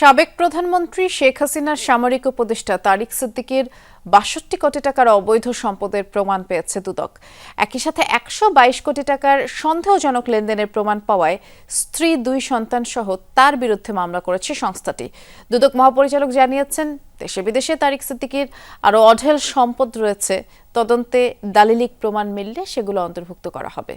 সাবেক প্রধানমন্ত্রী শেখ হাসিনার সামরিক উপদেষ্টা তারিক সিদ্দিকীর বাষট্টি কোটি টাকার অবৈধ সম্পদের প্রমাণ পেয়েছে দুদক। একই সাথে একশো বাইশ কোটি টাকার সন্দেহজনক লেনদেনের প্রমাণ পাওয়ায় স্ত্রী দুই সন্তান সহ তার বিরুদ্ধে মামলা করেছে সংস্থাটি। দুদক মহাপরিচালক জানিয়েছেন দেশে বিদেশে তারিক সিদ্দিকীর আরও অঢেল সম্পদ রয়েছে। তদন্তে দালিলিক প্রমাণ মিললে সেগুলো অন্তর্ভুক্ত করা হবে।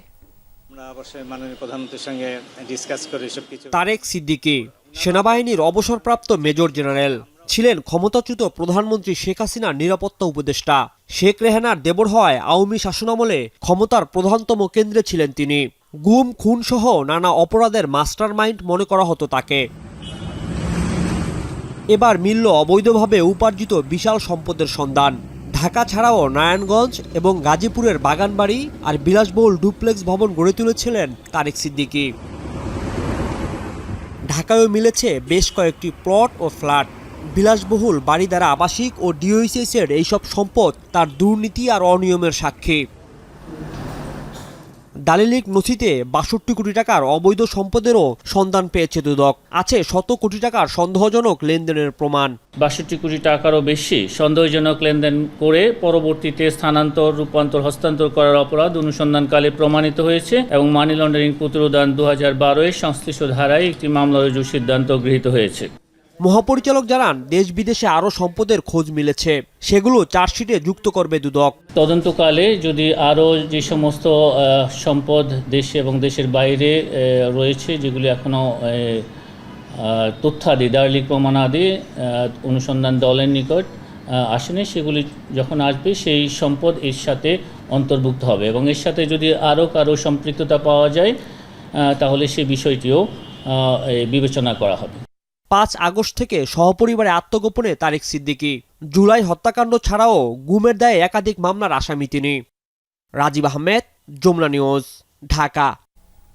আমরা অবশ্যই মাননীয় প্রধানমন্ত্রীর সঙ্গে ডিসকাস করে সব কিছু তারেক সিদ্দিকী সেনাবাহিনীর অবসরপ্রাপ্ত মেজর জেনারেল ছিলেন ক্ষমতাচ্যুত প্রধানমন্ত্রী শেখ হাসিনার নিরাপত্তা উপদেষ্টা। শেখ রেহানার দেবর হওয়ায় আওয়ামী শাসনামলে ক্ষমতার প্রধানতম কেন্দ্রে ছিলেন তিনি। গুম, খুন সহ নানা অপরাধের মাস্টারমাইন্ড মনে করা হতো তাকে। এবার মিলল অবৈধভাবে উপার্জিত বিশাল সম্পদের সন্ধান। ঢাকা ছাড়াও নারায়ণগঞ্জ এবং গাজীপুরের বাগানবাড়ি আর বিলাসবহুল ডুপ্লেক্স ভবন গড়ে তুলেছিলেন তারেক সিদ্দিকী। ঢাকায়ও মিলেছে বেশ কয়েকটি প্লট ও ফ্ল্যাট। বিলাসবহুল বাড়ি দ্বারা আবাসিক ও ডিওইসিএসের এইসব সম্পদ তার দুর্নীতি আর অনিয়মের সাক্ষী। দালিলিক নথিতে বাষট্টি কোটি টাকার অবৈধ সম্পদেরও সন্ধান পেয়েছে দুদক। আছে শত কোটি টাকার সন্দেহজনক লেনদেনের প্রমাণ। বাষট্টি কোটি টাকারও বেশি সন্দেহজনক লেনদেন করে পরবর্তীতে স্থানান্তর, রূপান্তর, হস্তান্তর করার অপরাধ অনুসন্ধানকালে প্রমাণিত হয়েছে এবং মানি লন্ডারিং প্রতিরোধন দু হাজার বারোয় সংশ্লিষ্ট ধারায় একটি মামলা রুজুর সিদ্ধান্ত গৃহীত হয়েছে। মহাপরিচালক জানান, দেশ বিদেশে আরও সম্পদের খোঁজ মিলেছে। সেগুলো চার্জশিটে যুক্ত করবে দুদক। তদন্তকালে যদি আরও যে সমস্ত সম্পদ দেশে এবং দেশের বাইরে রয়েছে, যেগুলি এখনও তথ্যাদি দার্লিক প্রমাণাদি অনুসন্ধান দলের নিকট আসেনি, সেগুলি যখন আসবে, সেই সম্পদ এর সাথে অন্তর্ভুক্ত হবে। এবং এর সাথে যদি আরও কারও সম্পৃক্ততা পাওয়া যায় তাহলে সে বিষয়টিও বিবেচনা করা হবে। পাঁচ আগস্ট থেকে সহপরিবারে আত্মগোপনে তারেক সিদ্দিকি। জুলাই হত্যাকাণ্ড ছাড়াও গুমের দায়ে একাধিক মামলার আসামি তিনি। রাজীব আহমেদ, যমুনা নিউজ, ঢাকা।